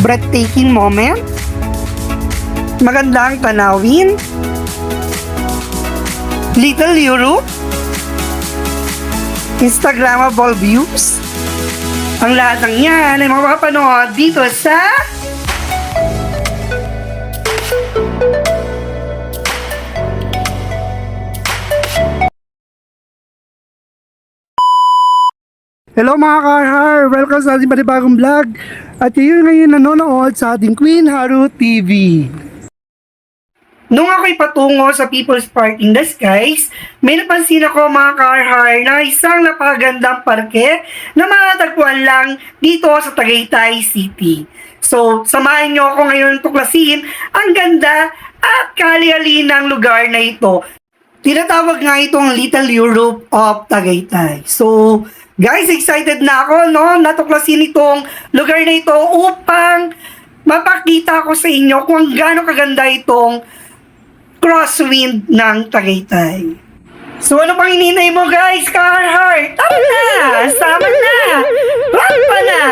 breathtaking moment? Magandang tanawin? Little Europe? Instagrammable views? Ang lahat ng yan ay mapapanood dito sa Hello mga karhar! Welcome sa ating panibagong vlog. At kayo ngayon nanonood sa ating Queen Haru TV. Nung ako'y patungo sa People's Park in the Skies, may napansin ako mga karhar na isang napakagandang parke na matatagpuan lang dito sa Tagaytay City. So, samahan nyo ako ngayon tuklasin ang ganda at kali ng lugar na ito. Tinatawag nga itong Little Europe of Tagaytay. So, guys, excited na ako, no? Natuklasin itong lugar na ito upang mapakita ko sa inyo kung gaano kaganda itong crosswind ng Tagaytay. So, ano pang ininay mo, guys? Carheart! Tara na! Sama na! Rampa na!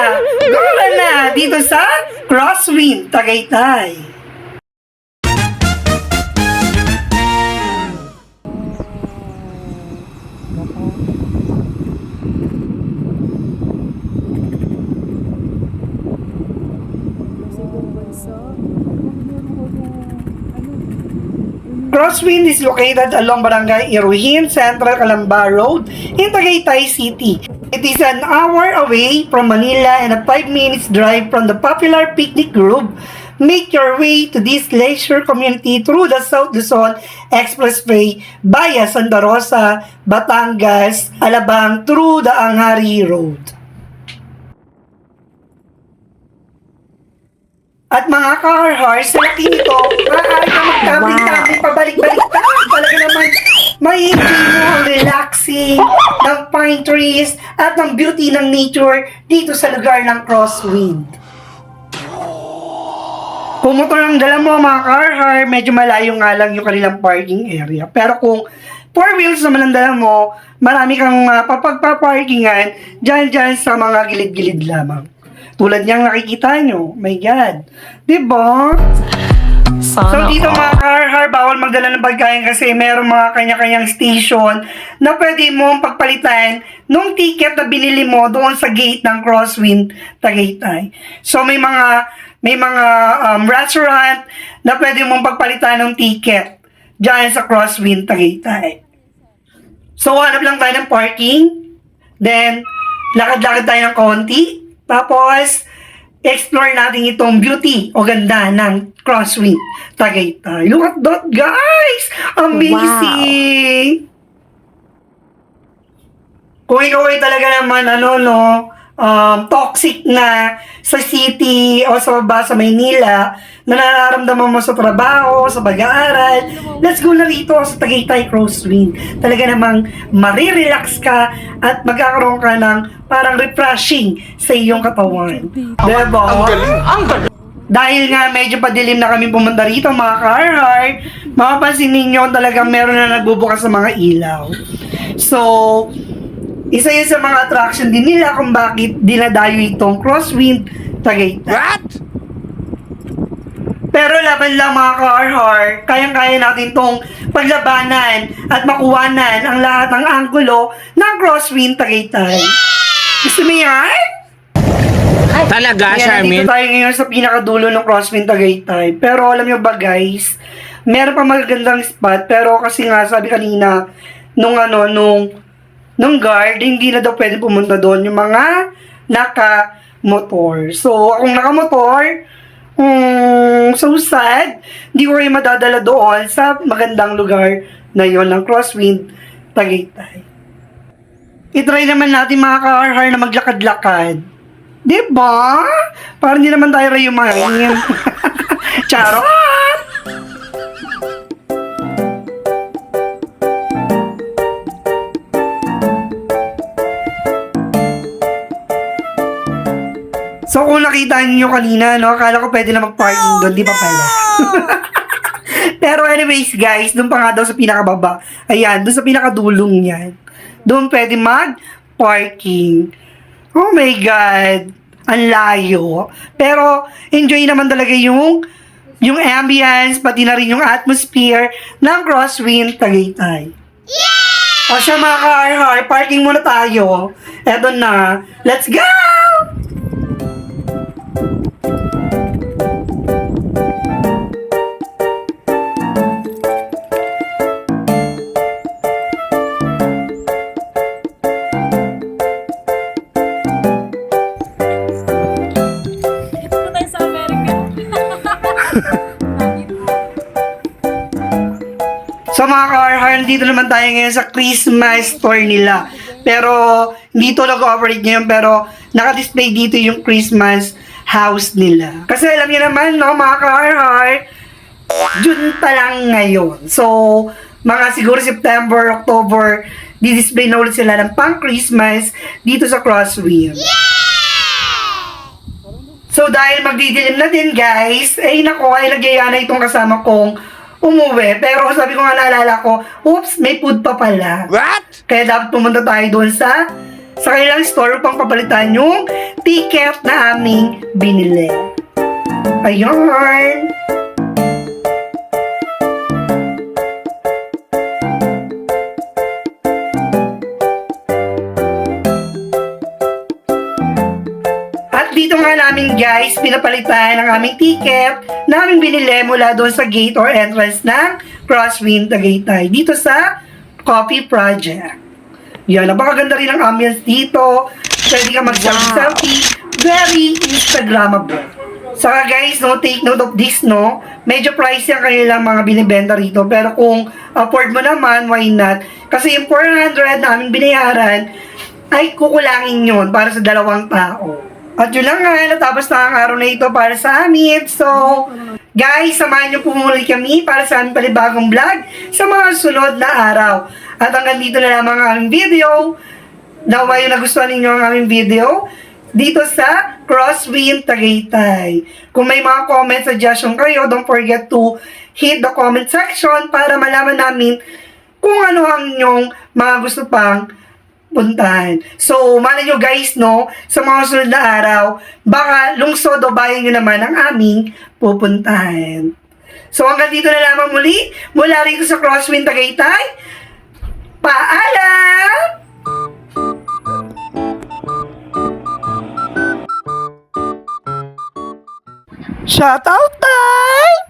Gola na! Dito sa Crosswind, Tagaytay. Crosswind is located along Barangay Iruhin, Central Calamba Road in Tagaytay City. It is an hour away from Manila and a 5 minutes drive from the popular picnic group. Make your way to this leisure community through the South Luzon Expressway via Santa Rosa, Batangas, Alabang through the Anghari Road. At mga car sa laki nito, maaari ka naman, ang relaxing ng pine trees at ng beauty ng nature dito sa lugar ng Crosswind. Kung motor ang dala mo mga car medyo malayo nga lang yung kanilang parking area. Pero kung four wheels naman ang dala mo, marami kang uh, papagpaparkingan dyan-dyan sa mga gilid-gilid lamang. Tulad niyang nakikita nyo. My God. Diba? So Sana dito all. mga car bawal magdala ng pagkain kasi meron mga kanya-kanyang station na pwede mong pagpalitan nung ticket na binili mo doon sa gate ng Crosswind Tagaytay. So may mga may mga um, restaurant na pwede mong pagpalitan ng ticket dyan sa Crosswind Tagaytay. So hanap lang tayo ng parking, then lakad-lakad tayo ng konti, tapos explore natin itong beauty o ganda ng Crosswind Tagaytay. Look at that, guys! Amazing! Kung ikaw ay talaga naman, ano, no, um, toxic na sa city o sa baba sa Maynila, na nararamdaman mo sa trabaho, sa pag-aaral, let's go na rito sa Tagaytay Crosswind. Talaga namang marirelax ka at magkakaroon ka ng parang refreshing sa iyong katawan. Diba? Ang galing! Dahil nga medyo padilim na kami pumunta rito mga car mapapansin ninyo talagang meron na nagbubukas sa mga ilaw. So, isa yun sa mga attraction din nila kung bakit dinadayo itong crosswind Tagaytay. What? Pero laban lang mga car kayang-kaya natin tong paglabanan at makuwanan ang lahat ng anggulo ng crosswind Tagaytay. Gusto mo yan? Talaga, Ayan, Charmin? nandito tayo ngayon sa pinakadulo ng Crosswind Tagaytay. Pero alam nyo ba guys, meron pa magagandang spot, pero kasi nga sabi kanina, nung ano, nung, nung guard, hindi na daw pwede pumunta doon yung mga naka-motor. So, akong naka-motor, hmm, so sad, hindi ko rin madadala doon sa magandang lugar na yon ng Crosswind Tagaytay. I-try naman natin mga ka-RR na maglakad-lakad. Diba? Parang hindi naman tayo rayumahin. Charot! So kung nakita niyo kanina, no, akala ko pwede na mag-parking doon, di ba pala? Pero anyways guys, doon pa nga daw sa pinakababa. Ayan, doon sa pinakadulong niyan. Doon pwede mag-parking. Oh my God! Ang layo. Pero, enjoy naman talaga yung yung ambience, pati na rin yung atmosphere ng Crosswind Tagaytay. O siya mga ka-RR, parking muna tayo. Eto na. Let's go! ka-RR, dito naman tayo ngayon sa Christmas store nila. Pero, dito nag-operate ngayon, pero naka-display dito yung Christmas house nila. Kasi alam niyo naman, no, mga ka-RR, June pa lang ngayon. So, mga siguro September, October, di-display na ulit sila ng pang-Christmas dito sa Crosswind. So, dahil magdidilim na din, guys, ay nako, ay nagyaya na itong kasama kong umuwi. Pero sabi ko nga naalala ko, oops, may food pa pala. What? Kaya dapat pumunta tayo doon sa sa kanilang store upang papalitan yung ticket na aming binili. Ayun! Namin guys, pinapalitan ang aming ticket na aming binili mula doon sa gate or entrance ng Crosswind Tagaytay. Dito sa Coffee Project. Yan, napakaganda rin ang ambience dito. Pwede ka mag-selfie. Very Instagrammable. Saka guys, no, take note of this, no? Medyo pricey ang kanilang mga binibenta rito. Pero kung afford mo naman, why not? Kasi yung 400 na aming binayaran, ay kukulangin yun para sa dalawang tao. At yun lang nga, natapos na ang araw na ito para sa amin. So, guys, samahan niyo po muli kami para sa aming palibagong vlog sa mga sunod na araw. At hanggang dito na lamang ang aming video. Nawa yung nagustuhan ninyo ang aming video dito sa Crosswind Tagaytay. Kung may mga comment, suggestion kayo, don't forget to hit the comment section para malaman namin kung ano ang inyong mga gusto pang puntahan. So, malay nyo guys, no, sa mga sunod na araw, baka lungsod o bayan nyo naman ang aming pupuntahan. So, hanggang dito na lamang muli, mula rito sa Crosswind Tagaytay, paalam! Shoutout time!